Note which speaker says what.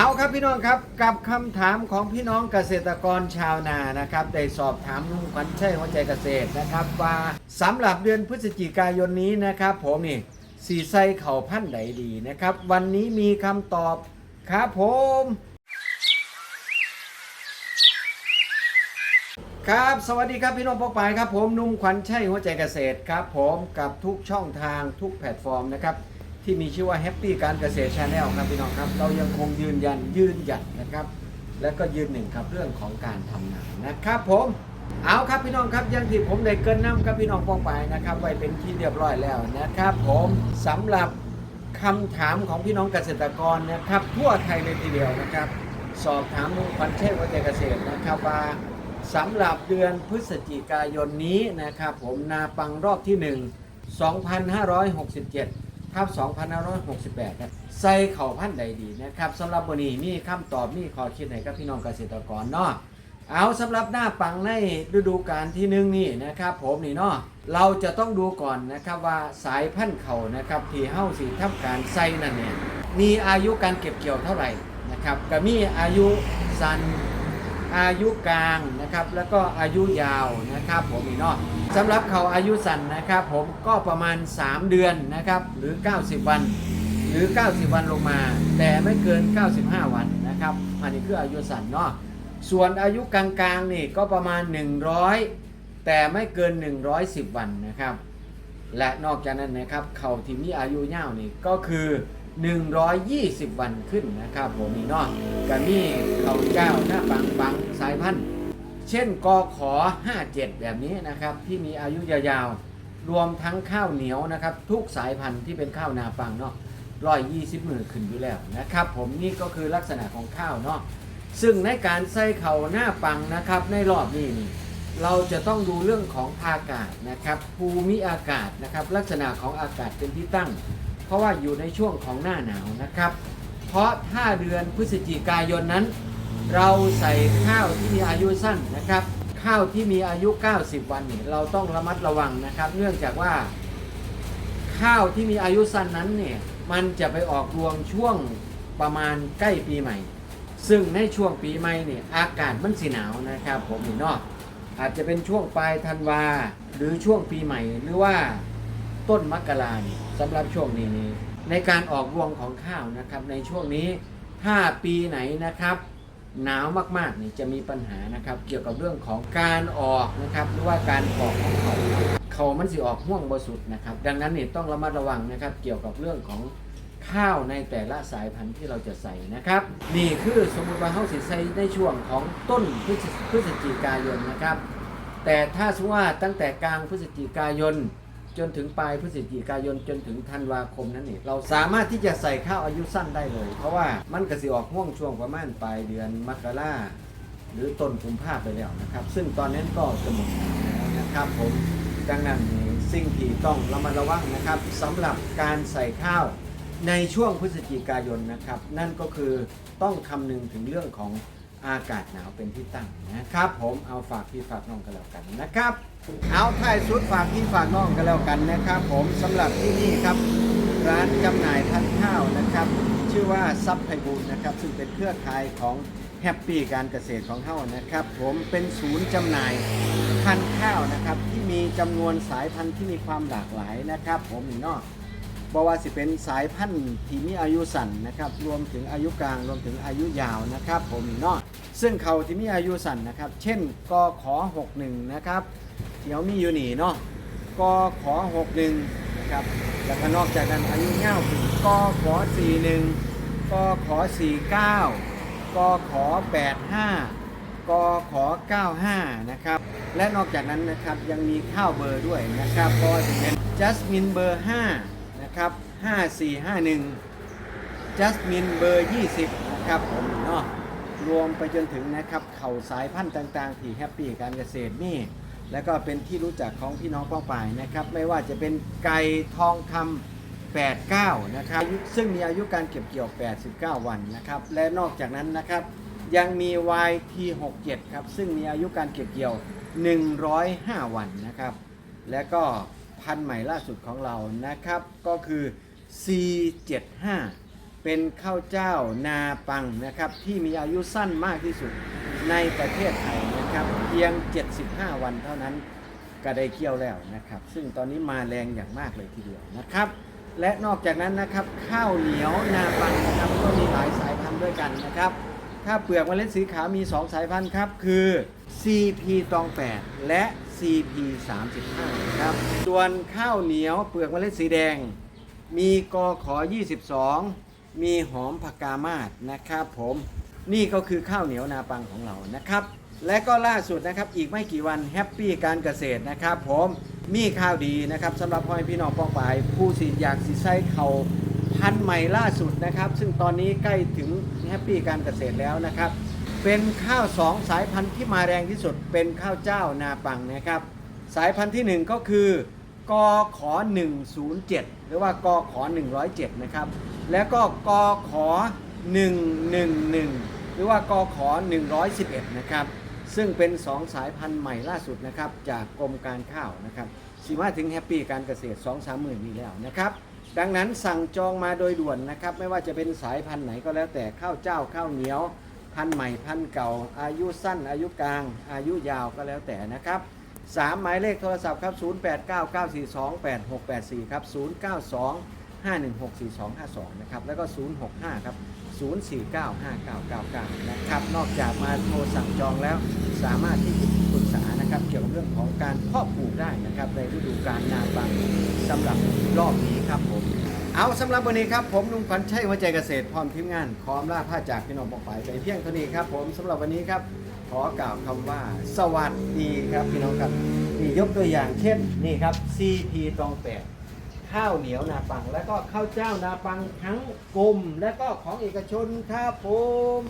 Speaker 1: เอาครับพี่น้องครับกับคำถามของพี่น้องเกษตรกรชาวนานะครับได้สอบถามลุงขวัญชัยหัวใจเกษตรนะครับ ว่าสำหรับเดือนพฤศจิกายนนี้นะครับ ผมนี่สีไซเข่าพันธุ์ใดดีนะครับ วันนี้มีคำตอบครับผมครับสวัสดีครับพี่น้องปอกปายครับผมนุ่มขวัญชัยหัวใจเกษตรครับ ผมกับทุกช่องทางทุกแพลตฟอร์มนะครับ ที่มีชื่อว่าแฮปปี้การเกษตรชาแนลครับพี่น้องครับ เรายังคงยืนยันยืนหยัดนะครับ และก็ยืนหนึ่งครับเรื่องของการทำนานะครับผมเอาครับพี่น้องครับยังที่ผมได้เกินน้ำครับพี่น้องปองไปนะครับ ไว้เป็นที่เรียบร้อยแล้วนะครับผมสำหรับคำถามของพี่น้องเกษตรกรนะครับทั่วไทยเลยทีเดียวนะครับ สอบถามลุงขวัญเทพวัฒเกษตรนะครับว่าสำหรับเดือนพฤศจิกายนนี้นะครับ ผมนาปังรอบที่ 1 2567 ทับ2568ครับใส่เข่าพันธุ์ใดดีนะครับสำหรับวันนี้มีคำตอบมีขอคิดให้กับพี่น้องเกษตรกรเนาะเอาสำหรับหน้าปังในฤดูกาลที่หนึ่งนี่นะครับผมนี่เนาะเราจะต้องดูก่อนนะครับว่าสายพันธุ์เขานะครับที่เฮ้าสีทำการใส่นั่นเนี่ยมีอายุการเก็บเกี่ยวเท่าไหร่นะครับก็มีอายุสั้น อายุกลางนะครับแล้วก็อายุยาวนะครับผมอีกเนาะสำหรับเขาอายุสั้นนะครับผมก็ประมาณ 3 เดือนนะครับหรือ 90 วัน หรือ 90 วันลงมา แต่ไม่เกิน 95 วันนะครับอันนี้คืออายุสั้นเนาะส่วนอายุกลางๆนี่ก็ประมาณ 100 แต่ไม่เกิน 110 วันนะครับ และนอกจากนั้นนะครับเขาที่มีอายุยาวนี่ก็คือ 120 วันขึ้นนะครับผมนี่เนาะก็มีเขาเจ้าหน้าบางบางสายพันธุ์ เช่นกอขอ 57 แบบนี้นะครับ ที่มีอายุยาวๆ รวมทั้งข้าวเหนียวนะครับ ทุกสายพันธุ์ที่เป็นข้าวนาปังเนาะร้อยยี่สิบมือขึ้นอยู่แล้วนะครับ ผมนี่ก็คือลักษณะของข้าวเนาะซึ่งในการใส่เขาหน้าปังนะครับในรอบนี้นี่เราจะต้องดูเรื่องของอากาศนะครับภูมิอากาศนะครับ ลักษณะของอากาศเป็นที่ตั้ง เพราะว่าอยู่ในช่วงของหน้าหนาวนะครับ เพราะถ้าเดือนพฤศจิกายนนั้น เราใส่ข้าวที่มีอายุสั้นนะครับ ข้าวที่มีอายุ 90 วันเนี่ยเราต้องระมัดระวังนะครับ เนื่องจากว่า ข้าวที่มีอายุสั้นนั้นเนี่ยมันจะไปออกรวงช่วงประมาณใกล้ปีใหม่ ซึ่งในช่วงปีใหม่เนี่ยอากาศมันสีหนาวนะครับ ผมเนาะอาจจะเป็นช่วงปลายธันวาหรือช่วงปีใหม่หรือว่า ต้นมกรานี่สำหรับช่วงนี้นี่ในการออกรวงของข้าวนะครับในช่วงนี้ถ้าปีไหนนะครับ หนาวมากๆนี่จะมีปัญหานะครับ เกี่ยวกับเรื่องของการออกนะครับหรือว่าการออกของเขาเขามันสิออกห่วงบสุดนะครับ ดังนั้นนี่ต้องระมัดระวังนะครับ เกี่ยวกับเรื่องของข้าวในแต่ละสายพันธุ์ที่เราจะใส่นะครับ นี่คือสมมติว่าเขาสิใส่ในช่วงของต้นพฤศจิกายนนะครับ แต่ถ้าสมมติว่าตั้งแต่กลางพฤศจิกายน จนถึงปลายพฤศจิกายนจนถึงธันวาคมนั้นนี่เราสามารถที่จะใส่ข้าวอายุสั้นได้เลย เพราะว่ามันกระสิออกห่วงช่วงประมาณปลายเดือนมกราหรือต้นกุมภาไปแล้วนะครับ ซึ่งตอนนั้นก็จะหมดแล้วนะครับผมดังนั้นสิ่งที่ต้องระมัดระวังนะครับสำหรับการใส่ข้าวในช่วงพฤศจิกายนนะครับ นั่นก็คือต้องคำนึงถึงเรื่องของ อากาศหนาวเป็นที่ตั้งนะครับ ผมเอาฝากพี่ฝากน้องกันแล้วกันนะครับ เอาถ่ายสุดฝากพี่ฝากน้องกันแล้วกันนะครับ ผมสำหรับที่นี่ครับ ร้านจำหน่ายพันข้าวนะครับ ชื่อว่าซับไพบูลนะครับ ซึ่งเป็นเครือข่ายของแฮปปี้การเกษตรของเฮานะครับ ผมเป็นศูนย์จำหน่ายพันธุ์ข้าวนะครับ ที่มีจำนวนสายพันธุ์ที่มีความหลากหลายนะครับ ผมนี่เนาะ บว่าสิเป็นสายพันธุ์ที่มีอายุสั้นนะครับรวมถึงอายุกลางรวมถึงอายุยาวนะครับผมนี่เนาะซึ่งเขาที่มีอายุสั้นนะครับ เช่นกขอ61นะครับเดี๋ยวมีอยู่นี่เนาะกขอ61นะครับแล้วก็นอกจากนั้นอายุยาถึงกขอ41กขอ49กขอ85กขอ95นะครับและนอกจากนั้นนะครับยังมีข้าวเบอร์ด้วยนะครับก็จะเป็นจัสมินเบอร์ 5 นะครับ5451จัสมินเบอร์ 20 นะครับผมเนาะรวมไปจนถึงนะครับเข่าสายพันธุ์ต่างๆ ที่แฮปปี้การเกษตรนี่ แล้วก็เป็นที่รู้จักของพี่น้องป้องป่ายนะครับ ไม่ว่าจะเป็นไก่ทองคำ89 นะครับซึ่งมีอายุการเก็บเกี่ยว 89 วันนะครับ และนอกจากนั้นนะครับยังมี YT67 ครับ ซึ่งมีอายุการเก็บเกี่ยว 105 วันนะครับ และก็ พันธุ์ใหม่ล่าสุดของเรานะครับ ก็คือ C75 เป็นข้าวเจ้านาปังนะครับ ที่มีอายุสั้นมากที่สุดในประเทศไทยนะครับ เพียง 75 วันเท่านั้นก็ได้เคี่ยวแล้วนะครับ ซึ่งตอนนี้มาแรงอย่างมากเลยทีเดียวนะครับ และนอกจากนั้นนะครับ ข้าวเหนียวนาปังนะครับก็มีหลายสายพันธุ์ด้วยกันนะครับข้าเปลือกเมล็ดสีขาวมี 2 สายพันธุ์ครับ คือ CP ตอง 8 และ CP 35นะครับ ส่วนข้าวเหนียวเปลือกเมล็ดสีแดง มีกอขอ 22 มีหอมผักกามาศนะครับผม นี่ก็คือข้าวเหนียวนาปังของเรานะครับ และก็ล่าสุดนะครับ อีกไม่กี่วันแฮปปี้การเกษตรนะครับผมมีข่าวดีนะครับสำหรับพ่อแม่พี่น้องปองปาย ผู้สิอยากสิใช้เขาพันธุ์ใหม่ล่าสุดนะครับ ซึ่งตอนนี้ใกล้ถึงแฮปปี้การเกษตรแล้วนะครับ เป็นข้าวสองสายพันธุ์ที่มาแรงที่สุดเป็นข้าวเจ้านาปังนะครับ สายพันธุ์ที่หนึ่งก็คือกอขอ107 หรือว่ากอขอ107 นะครับ แล้วก็กอขอ111 หรือว่ากอขอ111 นะครับ ซึ่งเป็น 2 สายพันธุ์ใหม่ล่าสุดนะครับ จากกรมการข้าวนะครับสีมาถึงแฮปปี้การเกษตร 2 3 หมื่นนี้แล้วนะครับดังนั้นสั่งจองมาโดยด่วนนะครับ ไม่ว่าจะเป็นสายพันธุ์ไหนก็แล้วแต่ข้าวเจ้าข้าวเหนียว พันธุ์ใหม่พันธุ์เก่า อายุสั้น อายุกลาง อายุยาวก็แล้วแต่นะครับสามหมายเลขโทรศัพท์ครับ 0899428684 ครับ 092 5164252 นะครับ แล้วก็ 065 ครับ 0495999 นะครับ นอกจากมาโทรสั่งจองแล้ว สามารถที่จะปรึกษานะครับเกี่ยวกับเรื่องของการเพาะปลูกได้นะครับในฤดูกาลนาบังสำหรับรอบนี้ครับผม เอาสำหรับวันนี้ครับผมลุงขันชัยหัวใจเกษตรพร้อมทีมงานพร้อมลาผ้าจากพี่น้องปอกไปไปเพียงเท่านี้ครับ ผมสำหรับวันนี้ครับ ขอกล่าวคำว่า สวัสดีครับพี่น้องครับนี่ยกตัวอย่างเช่นนี่ครับ CP ตองแปดข้าวเหนียวนาปัง แล้วก็ข้าวเจ้านาปังทั้งกลมและก็ของเอกชนครับผม